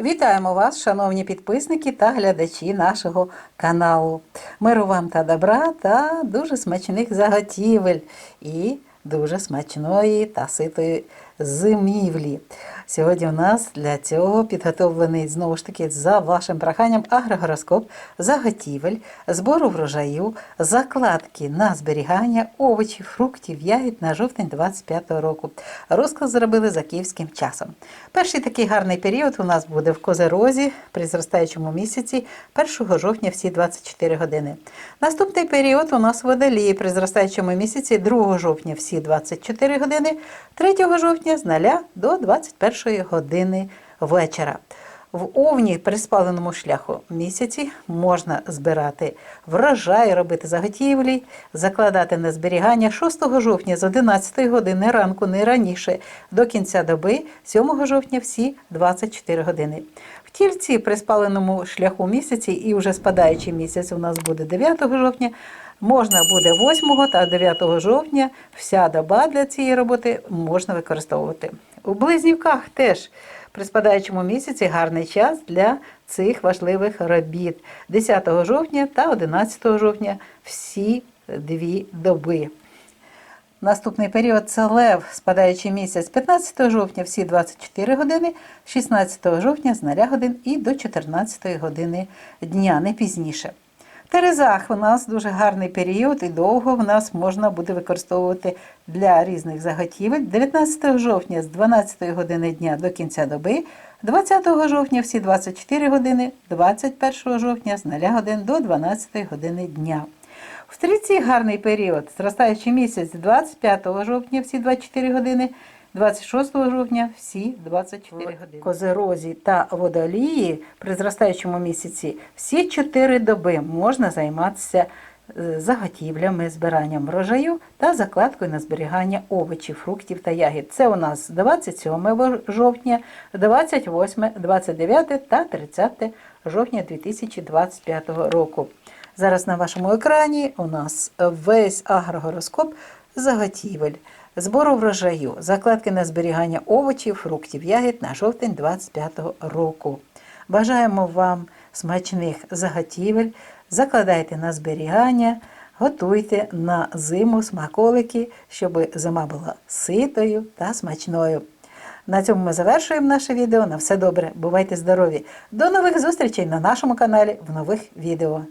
Вітаємо вас, шановні підписники та глядачі нашого каналу. Миру вам та добра та дуже смачних заготівель і дуже смачної та ситої зимівлі. Сьогодні у нас для цього підготовлений знову ж таки за вашим проханням агрогороскоп заготівель, збору врожаю, закладки на зберігання овочів, фруктів, ягід на жовтень 25 року. Розклад зробили за київським часом. Перший такий гарний період у нас буде в Козерозі при зростаючому місяці 1 жовтня всі 24 години. Наступний період у нас в Водолії при зростаючому місяці 2 жовтня всі 24 години, 3 жовтня з 0 до 21 години вечора. В овні при спаленому шляху місяці можна збирати врожай, робити заготівлі, закладати на зберігання 6 жовтня з 11 години ранку, не раніше, до кінця доби, 7 жовтня всі 24 години. В тільці при спаленому шляху місяці і вже спадаючий місяць у нас буде 9 жовтня. Можна буде 8 та 9 жовтня. Вся доба для цієї роботи можна використовувати. У близнівках теж при спадаючому місяці гарний час для цих важливих робіт. 10 жовтня та 11 жовтня всі дві доби. Наступний період це лев, спадаючий місяць 15 жовтня всі 24 години, 16 жовтня з 0 годин і до 14 години дня, не пізніше. Терезах у нас дуже гарний період і довго в нас можна буде використовувати для різних заготівель. 19 жовтня з 12 години дня до кінця доби, 20 жовтня всі 24 години, 21 жовтня з 0 годин до 12 години дня. В стрільці гарний період, зростаючий місяць 25 жовтня всі 24 години, 26 жовтня всі 24 години. Козерозі та водолії при зростаючому місяці всі 4 доби можна займатися е, заготівлями, збиранням врожаю та закладкою на зберігання овочів, фруктів та ягід. Це у нас 27 жовтня, 28, 29 та 30 жовтня 2025 року. Зараз на вашому екрані у нас весь агрогороскоп заготівель, збору врожаю, закладки на зберігання овочів, фруктів, ягід на жовтень 25 року. Бажаємо вам смачних заготівель, закладайте на зберігання, готуйте на зиму смаколики, щоб зима була ситою та смачною. На цьому ми завершуємо наше відео. На все добре. Бувайте здорові! До нових зустрічей на нашому каналі в нових відео.